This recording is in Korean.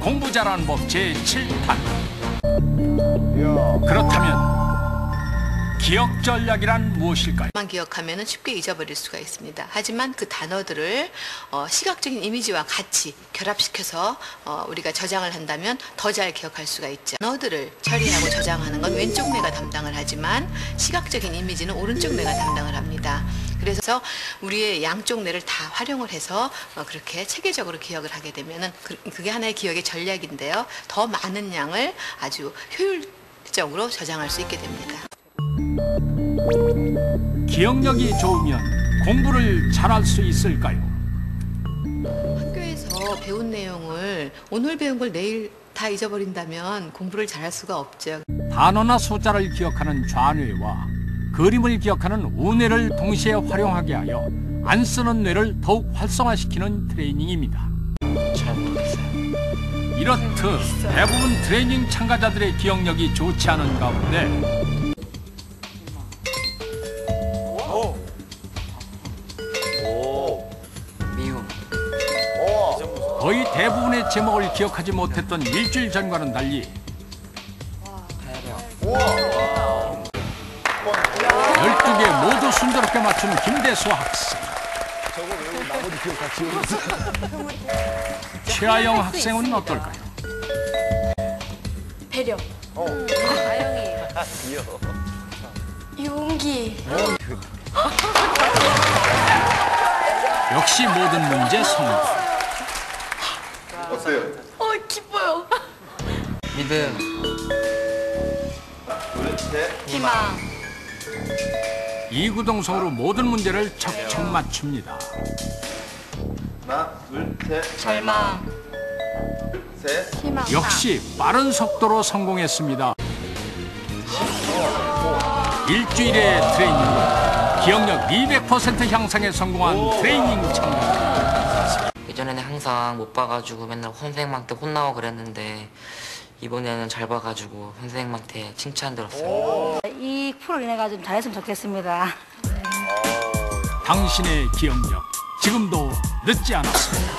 공부 잘하는 법 제7탄. 이야. 그렇다면 기억 전략이란 무엇일까요? 만 기억하면 쉽게 잊어버릴 수가 있습니다. 하지만 그 단어들을 어, 시각적인 이미지와 같이 결합시켜서 어, 우리가 저장을 한다면 더 잘 기억할 수가 있죠. 단어들을 처리하고 저장하는 건 왼쪽 뇌가 담당을 하지만 시각적인 이미지는 오른쪽 뇌가 담당을 합니다. 그래서 우리의 양쪽 뇌를 다 활용을 해서 어, 그렇게 체계적으로 기억을 하게 되면은 그, 그게 하나의 기억의 전략인데요. 더 많은 양을 아주 효율적으로 저장할 수 있게 됩니다. 기억력이 좋으면 공부를 잘할 수 있을까요? 학교에서 배운 내용을 오늘 배운 걸 내일 다 잊어버린다면 공부를 잘할 수가 없죠. 단어나 숫자를 기억하는 좌뇌와 그림을 기억하는 우뇌를 동시에 활용하게 하여 안 쓰는 뇌를 더욱 활성화시키는 트레이닝입니다. 이렇듯 대부분 트레이닝 참가자들의 기억력이 좋지 않은 가운데 미움. 거의 대부분의 제목을 기억하지 못했던 일주일 전과는 달리 배려. 12개 모두 순조롭게 맞춘 김대수 학생. 최하영 학생은 어떨까요? 배려. 아영이. 용기. 역시 모든 문제 성공. 어때요? 어 기뻐요. 믿음. 희망. 이구동성으로 모든 문제를 척척 맞춥니다. 하나, 둘, 셋. 절망. 셋. 희망. 역시 빠른 속도로 성공했습니다. 일주일의 트레이닝으로 기억력 200% 향상에 성공한 트레이닝 참가. 예전에는 항상 못 봐가지고 맨날 선생님한테 혼나고 그랬는데 이번에는 잘 봐가지고 선생님한테 칭찬 들었어요. 이 프로를 내가 좀 잘했으면 좋겠습니다. 당신의 기억력 지금도 늦지 않았습니다.